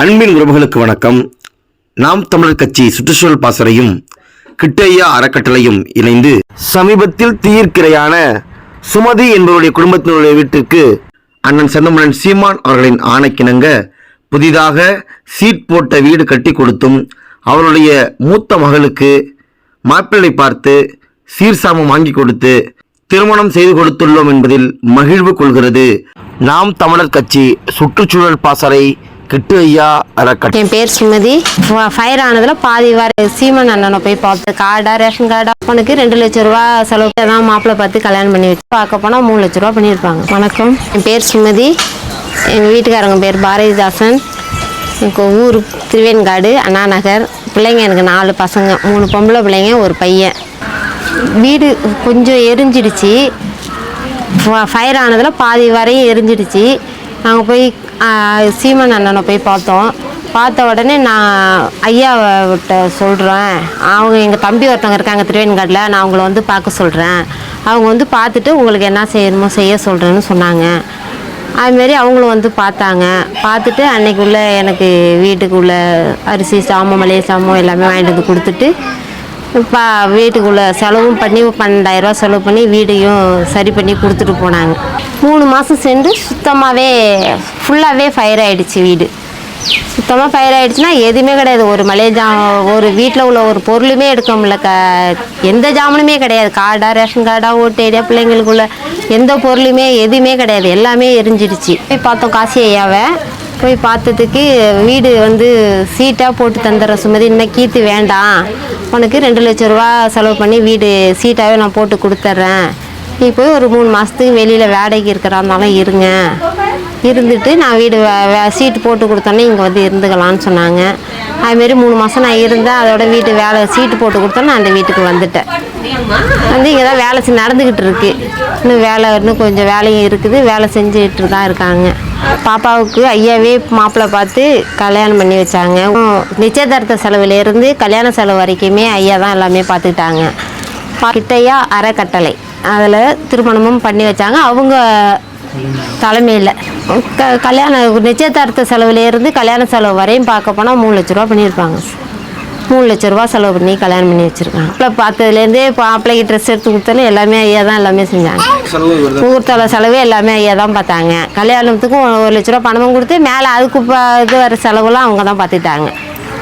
அன்பின் உறவுகளுக்கு வணக்கம். நாம் தமிழர் கட்சி சுற்றுச்சூழல் பாசறையும் கிட்டையா அறக்கட்டளையும் இணைந்து சமீபத்தில் தீர்க்கிரையான சுமதி என்பவருடைய குடும்பத்தினுடைய வீட்டிற்கு அண்ணன் செந்தமலன் சீமான் அவர்களின் ஆணைக்கிணங்க புதிதாக சீட் போட்ட வீடு கட்டி கொடுத்தும் அவருடைய மூத்த மகளுக்கு மாப்பிள்ளை பார்த்து சீர்சாமம் வாங்கி கொடுத்து திருமணம் செய்து கொடுத்துள்ளோம் என்பதில் மகிழ்வு கொள்கிறது. நாம் தமிழர் கட்சி சுற்றுச்சூழல் பாசறை கிட்டு ஐயா அறக்கட்டளை என் பேர் சுமதி ஃபயர் ஆனதில் பாதி வர சீமன் அண்ணனை போய் பார்த்து கார்டா ரேஷன் கார்டா அவனுக்கு ரெண்டு லட்ச ரூபா செலவு தான் மாப்பிள்ளை பார்த்து கல்யாணம் பண்ணி வச்சு பார்க்க போனால் மூணு லட்ச ரூபா பண்ணியிருப்பாங்க. வணக்கம். என் பேர் சுமதி எங்கள் வீட்டுக்காரங்க பேர் பாரதிதாசன். எனக்கு ஊர் திருவேன்காடு அண்ணா நகர். பிள்ளைங்க எனக்கு நாலு பசங்க மூணு பொம்பளை பிள்ளைங்க ஒரு பையன். வீடு கொஞ்சம் எரிஞ்சிடுச்சு. ஃப- ஃபயர் ஆனதில் பாதி வரையும் எரிஞ்சிடுச்சு. நாங்கள் போய் சீமன் அண்ணனை போய் பார்த்தோம். பார்த்த உடனே நான் ஐயாவிட்ட சொல்கிறேன் அவங்க எங்கள் தம்பி ஒருத்தவங்க இருக்காங்க திருவேன்காட்டில் நான் அவங்கள வந்து பார்க்க சொல்கிறேன் அவங்க வந்து பார்த்துட்டு உங்களுக்கு என்ன செய்யணுமோ செய்ய சொல்கிறேன்னு சொன்னாங்க. அதுமாரி அவங்களும் வந்து பார்த்தாங்க. பார்த்துட்டு அன்றைக்குள்ளே எனக்கு வீட்டுக்குள்ளே அரிசி சாமம் மளிகை சாமம் எல்லாமே வாங்கிட்டு வந்து கொடுத்துட்டு இப்போ வீட்டுக்குள்ளே செலவும் பண்ணி பன்னெண்டாயிரரூவா செலவு பண்ணி வீடையும் சரி பண்ணி கொடுத்துட்டு போனாங்க. மூணு மாதம் சென்று சுத்தமாகவே ஃபுல்லாகவே ஃபயர் ஆகிடுச்சு வீடு. சுத்தமாக ஃபயர் ஆகிடுச்சுன்னா எதுவுமே கிடையாது. ஒரு மளிகை ஜா ஒரு வீட்டில் உள்ள ஒரு பொருளுமே எடுக்க முடியல. க எந்த ஜாமனுமே கிடையாது. கார்டாக ரேஷன் கார்டா ஓட்டு ஏரியா பிள்ளைங்களுக்குள்ள எந்த பொருளுமே எதுவுமே கிடையாது. எல்லாமே எரிஞ்சிடுச்சு. போய் பார்த்தோம் காசி ஐயாவை. போய் பார்த்ததுக்கு வீடு வந்து சீட்டாக போட்டு தந்துடுற சுமதி இன்னும் கீத்து வேண்டாம். உனக்கு ரெண்டு லட்ச ரூபா செலவு பண்ணி வீடு சீட்டாகவே நான் போட்டு கொடுத்துட்றேன். நீ போய் ஒரு மூணு மாதத்துக்கு வெளியில் வேலைக்கு இருக்கிறாந்தாலும் இருங்க. இருந்துட்டு நான் வீடு வே- வே- சீட்டு போட்டு கொடுத்தோன்னே இங்கே வந்து இருந்துக்கலாம்னு சொன்னாங்க. அதுமாரி மூணு மாதம் நான் இருந்தேன். அதோட வீட்டு வேலை சீட்டு போட்டு கொடுத்தோன்னே அந்த வீட்டுக்கு வந்துட்டேன். வந்து இங்கே தான் வேலை செஞ்சு நடந்துக்கிட்டு இருக்கு. இன்னும் வேலை இன்னும் கொஞ்சம் வேலையும் இருக்குது. வேலை செஞ்சுட்டு தான் இருக்காங்க. பாப்பாவுக்கு ஐயாவே மாப்பிள்ளை பார்த்து கல்யாணம் பண்ணி வச்சாங்க. நிச்சயதார்த்த செலவுலேருந்து கல்யாண செலவு வரைக்குமே ஐயா தான் எல்லாமே பார்த்துக்கிட்டாங்க. கிட்டையா அறக்கட்டளை. அதில் திருமணமும் பண்ணி வச்சாங்க. அவங்க தலைமையில். க கல்யாண நிச்சயதார்த்த செலவுலேருந்து கல்யாண செலவு வரையும் பார்க்க போனால் மூணு லட்ச ரூபா பண்ணியிருப்பாங்க. மூணு லட்ச ரூபா செலவு பண்ணி கல்யாணம் பண்ணி வச்சுருக்காங்க. மாப்பிள்ளை பார்த்ததுலேருந்தே மாப்பிள்ளைக்கு ட்ரெஸ் எடுத்து கொடுத்தாலும் எல்லாமே ஐயா தான் எல்லாமே செஞ்சாங்க. முகூர்த்தல செலவு எல்லாமே ஐயா தான் பார்த்தாங்க. கல்யாணத்துக்கும் ஒரு லட்ச ரூபா பணமும் கொடுத்து மேலே அதுக்கு இப்போ இது வர செலவுலாம் அவங்க தான் பார்த்துட்டாங்க.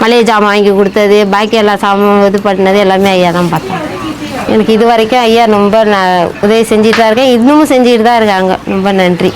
மளிகை ஜாமான் வாங்கி கொடுத்தது பாக்கி எல்லா சாமான் இது பண்ணது எல்லாமே ஐயா தான் பார்த்தாங்க. எனக்கு இது வரைக்கும் ஐயா ரொம்ப நான் உதவி செஞ்சுட்டு தான் இருக்கேன். இன்னமும் செஞ்சுட்டு தான் இருக்காங்க. ரொம்ப நன்றி.